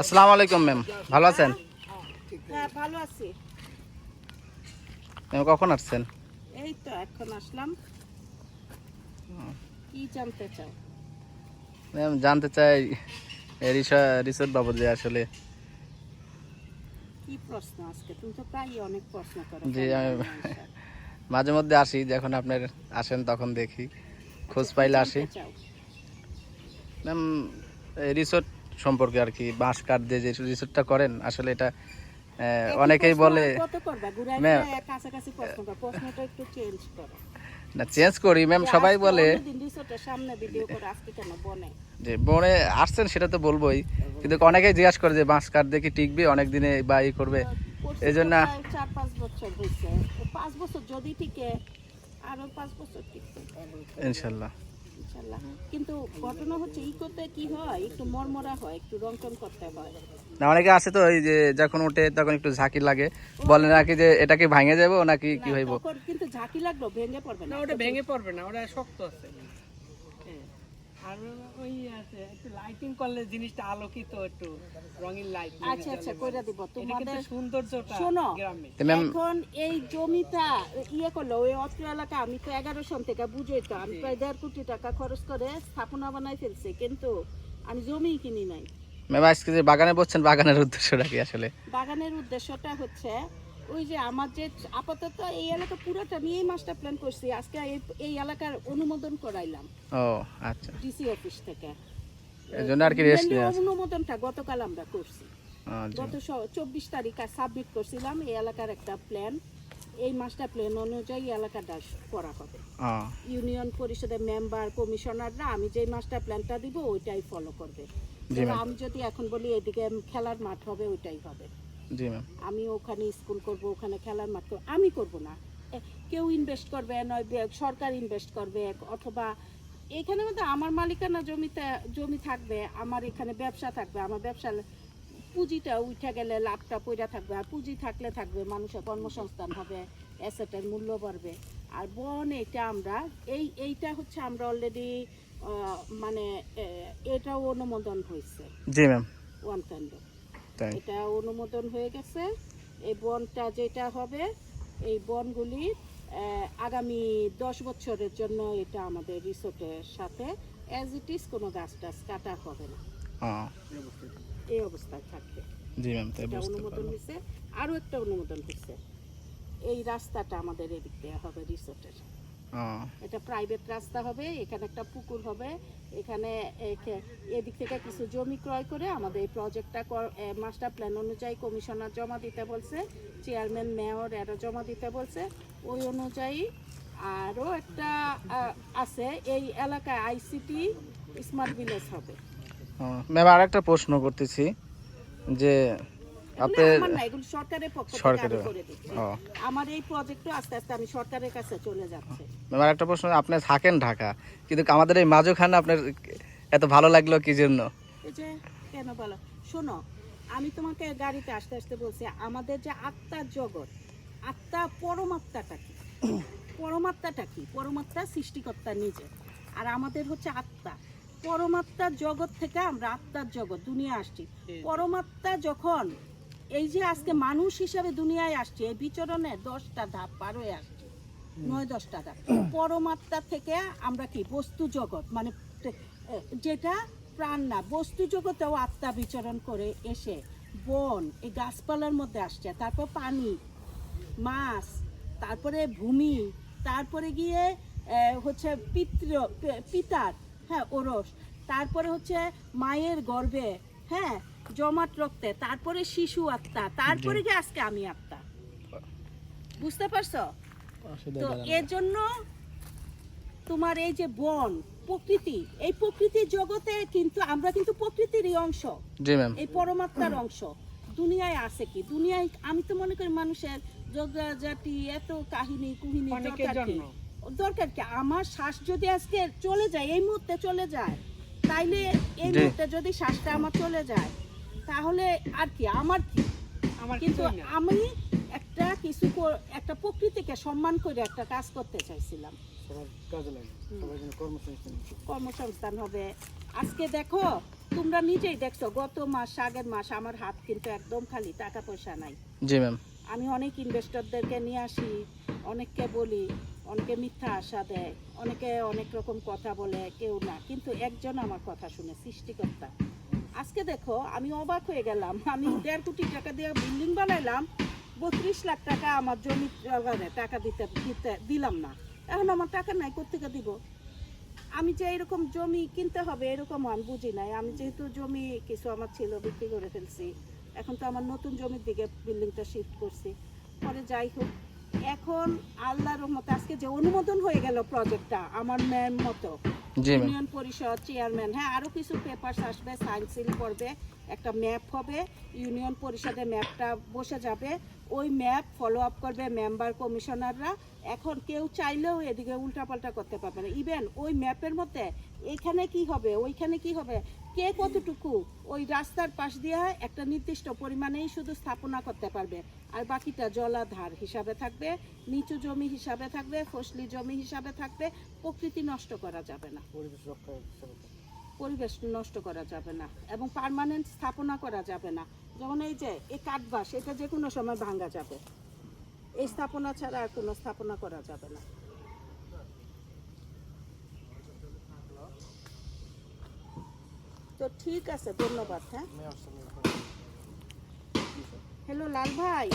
আসসালামু আলাইকুম ম্যাম ভালো আছেন? হ্যাঁ ভালো আছি। ম্যাম কখন আসছেন? এই তো এখন আসলাম। কি জানতে চাও? ম্যাম জানতে চাই রিসা রিসোর্ট বাবদ যে আসলে। কি প্রশ্ন আজকে? তুমি তো প্রায় অনেক প্রশ্ন করো। জি মাঝে মধ্যে আসি যখন আপনার আসেন তখন দেখি। খোঁজ পাইলে আসি। ম্যাম রিসোর্ট সম্পর্কে আর কি বাঁশ কাঠ দিয়ে যে রিসোর্টটা করেন আসলে এটা অনেকেই বলে ম্যাম- না চেঞ্জ করি ম্যাম সবাই বলে। যে বনে আসছেন সেটা তো বলবোই কিন্তু অনেকেই জিজ্ঞাসা করে যে বাঁশ কাঠ দিয়ে কি টিকবে? অনেক দিনে বা ই করবে। এই জন্য চার পাঁচ বছর হয়েছে। পাঁচ বছর যদি টিকে আরও পাঁচ বছর টিকবে ইনশাল্লাহ। ইনশাল্লাহ কিন্তু ঘটনা হচ্ছে ই করতে কি হয়? একটু মরমরা হয় একটু রং টং করতে হয়। না অনেকে আছে তো ওই যে যখন ওঠে তখন একটু ঝাঁকি লাগে। বলে নাকি যে এটাকে ভাঙে যাব নাকি কি হইব? কিন্তু ঝাঁকি লাগল ভেঙে পড়বে না না ওটা ভেঙে পড়বে না ওটা শক্ত আছে। হ্যাঁ। আর ওই আছে একটু লাইটিং করলে জিনিসটা আলোকিত একটু রঙিন লাইট আচ্ছা আচ্ছা কইরা দিব তোমাদের সৌন্দর্যটা শোনো। গ্রামে। তো ম্যাম এখন এই জমিটা ইয়ে করল ওই অত্র এলাকা আমি তো এগারো সন থেকে বুঝোই তো আমি প্রায় দেড় কোটি টাকা খরচ করে স্থাপনা বানাই ফেলছি কিন্তু আমি জমি কিনি নাই। ম্যাম আজকে যে বাগানে বসছেন বাগানের উদ্দেশ্যটা কি আসলে? বাগানের উদ্দেশ্যটা হচ্ছে ওই যে আমার যে আপাতত এই এলাকা পুরোটা নিয়েই মাস্টার প্ল্যান করছি। আজকে এই এই এলাকার অনুমোদন করাইলাম। ও আচ্ছা। ডিসি অফিস থেকে। এই জন্য আর কি রেস্ট অনুমোদনটা গতকাল আমরা করছি। গত চব্বিশ তারিখ সাবমিট করছিলাম এই এলাকার একটা প্ল্যান এই মাস্টার প্ল্যান অনুযায়ী এলাকাটা করা হবে। ইউনিয়ন পরিষদের মেম্বার কমিশনাররা আমি যেই মাস্টার প্ল্যানটা দিব ওইটাই ফলো করবে। আমি যদি এখন বলি এদিকে খেলার মাঠ হবে ওইটাই হবে। আমি ওখানে স্কুল করব ওখানে খেলার মাঠ করব আমি করব না। কেউ ইনভেস্ট করবে নয় সরকার ইনভেস্ট করবে অথবা এখানে মধ্যে আমার মালিকানা জমিতে জমি থাকবে আমার এখানে ব্যবসা থাকবে আমার ব্যবসা পুঁজিটা উঠে গেলে লাভটা পইরা থাকবে আর পুঁজি থাকলে থাকবে মানুষের কর্মসংস্থান হবে অ্যাসেটের মূল্য বাড়বে। আর বন এটা আমরা এই এইটা হচ্ছে আমরা অলরেডি মানে এটাও অনুমোদন হয়েছে। জি ম্যাম ওয়ান কাইন্ড তাই। এটা অনুমোদন হয়ে গেছে। এই বনটা যেটা হবে এই বনগুলি আহ, আগামী দশ বছরের জন্য এটা আমাদের রিসোর্টের সাথে অ্যাজ ইট ইজ কোনো গাছ টাছ কাটা হবে না। এই অবস্থায় থাকবে। জি ম্যাম তাই এটা বুঝতে অনুমোদন পারলাম। হয়েছে। আরও একটা অনুমোদন হয়েছে। এই রাস্তাটা আমাদের এদিক দেওয়া হবে রিসোর্টের। এটা প্রাইভেট রাস্তা হবে এখানে একটা পুকুর হবে এখানে এখে- এদিক থেকে কিছু জমি ক্রয় করে আমাদের এই প্রজেক্টটা মাস্টার প্ল্যান অনুযায়ী কমিশনার জমা দিতে বলছে চেয়ারম্যান মেয়র এরা জমা দিতে বলছে ওই অনুযায়ী আরও একটা আছে এই এলাকায় আইসিটি স্মার্ট ভিলেজ হবে। ম্যাম আর একটা প্রশ্ন করতেছি যে এগুলো আপনার এগুলো সরকারের পক্ষ থেকে করে দিচ্ছি। আমার এই প্রজেক্টও আস্তে আস্তে আমি সরকারের কাছে চলে যাচ্ছে। আর একটা প্রশ্ন আপনি থাকেন ঢাকা কিন্তু আমাদের এই মাঝখানে আপনার এত ভালো লাগল কি জন্য? এই যে কেন বলো? শোনো আমি তোমাকে গাড়িতে আসতে আসতে বলছি আমাদের যে আত্মার জগৎ আত্মা পরমাত্মাটা কি? পরমাত্মাটা কি? পরমাত্মা সৃষ্টিকর্তা নিজে। আর আমাদের হচ্ছে আত্মা। পরমাত্মার জগৎ থেকে আমরা আত্মার জগৎ দুনিয়া আসছি। পরমাত্মা যখন এই যে আজকে মানুষ হিসাবে দুনিয়ায় আসছে এই বিচরণে দশটা ধাপ পার হয়ে আসছে, নয়, দশটা ধাপ। পরমাত্মা থেকে আমরা কি? বস্তু জগৎ মানে যেটা প্রাণ না, বস্তু জগতেও আত্মা বিচরণ করে এসে বন, এই গাছপালার মধ্যে আসছে, তারপর পানি, মাছ, তারপরে ভূমি, তারপরে গিয়ে হচ্ছে পিতৃ পিতার হ্যাঁ ওরস, তারপরে হচ্ছে মায়ের গর্ভে হ্যাঁ জমাট রক্তে তারপরে শিশু আত্মা তারপরে গিয়ে আজকে আমি আত্মা? বুঝতে পারছ? তো এর জন্য তোমার এই যে বন প্রকৃতি এই প্রকৃতির জগতে কিন্তু আমরা কিন্তু প্রকৃতিরই অংশ। এই পরমাত্মার অংশ। দুনিয়ায় আছে কি? দুনিয়ায় আমি তো মনে করি মানুষের জগজাটি এত কাহিনী কুহিনী দরকার কি? আমার শ্বাস যদি আজকে চলে যায় এই মুহূর্তে চলে যায় তাইলে এই মুহূর্তে যদি শ্বাসটা আমার চলে যায় তাহলে আর কি আমার কি? আমার কিন্তু আমি একটা কিছু একটা প্রকৃতিকে সম্মান করে একটা কাজ করতে চাইছিলাম। সবার কাজে লাগে হুম। সবার জন্য কর্মসংস্থান কর্মসংস্থান হবে। আজকে দেখো তোমরা নিজেই দেখছ গত মাস আগের মাস আমার হাত কিন্তু একদম খালি টাকা পয়সা নাই। জি ম্যাম। আমি অনেক ইনভেস্টরদেরকে নিয়ে আসি অনেককে বলি অনেকে মিথ্যা আশা দেয় অনেকে অনেক রকম কথা বলে কেউ না। কিন্তু একজন আমার কথা শুনে সৃষ্টিকর্তা আজকে দেখো, আমি অবাক হয়ে গেলাম। আমি দেড় কোটি টাকা দিয়ে বিল্ডিং বানাইলাম, বত্রিশ লাখ টাকা আমার জমি মানে টাকা দিতে দিতে, দিলাম না। এখন আমার টাকা নাই কোথেকে দিব? আমি যে এরকম জমি কিনতে হবে, এরকম আমি বুঝি নাই। আমি যেহেতু জমি কিছু আমার ছিল, বিক্রি করে ফেলছি, এখন তো আমার নতুন জমির দিকে বিল্ডিংটা শিফট করছি। পরে যাই হোক এখন আল্লাহর রহমতে আজকে যে অনুমোদন হয়ে গেল প্রজেক্টটা আমার ম্যাম মতো ইউনিয়ন পরিষদ চেয়ারম্যান হ্যাঁ আরও কিছু পেপারস আসবে সাইন সিল করবে একটা ম্যাপ হবে ইউনিয়ন পরিষদে ম্যাপটা বসে যাবে ওই ম্যাপ ফলো আপ করবে মেম্বার কমিশনাররা এখন কেউ চাইলেও এদিকে উল্টাপাল্টা করতে পারবে না। ইভেন ওই ম্যাপের মধ্যে এখানে কি হবে ওইখানে কি হবে কে কতটুকু ওই রাস্তার পাশ দিয়ে একটা নির্দিষ্ট পরিমাণেই শুধু স্থাপনা করতে পারবে? আর বাকিটা জলাধার হিসাবে থাকবে নিচু জমি হিসাবে থাকবে ফসলি জমি হিসাবে থাকবে প্রকৃতি নষ্ট করা যাবে না। পরিবেশ নষ্ট করা যাবে না এবং পার্মানেন্ট স্থাপনা করা যাবে না। যেমন এই যে এই কাঠবাস এটা যে কোনো সময় ভাঙা যাবে। এই স্থাপনা ছাড়া আর কোনো স্থাপনা করা যাবে না। তো ঠিক আছে ধন্যবাদ হ্যাঁ মেয়র সাহেব হ্যালো লাল ভাই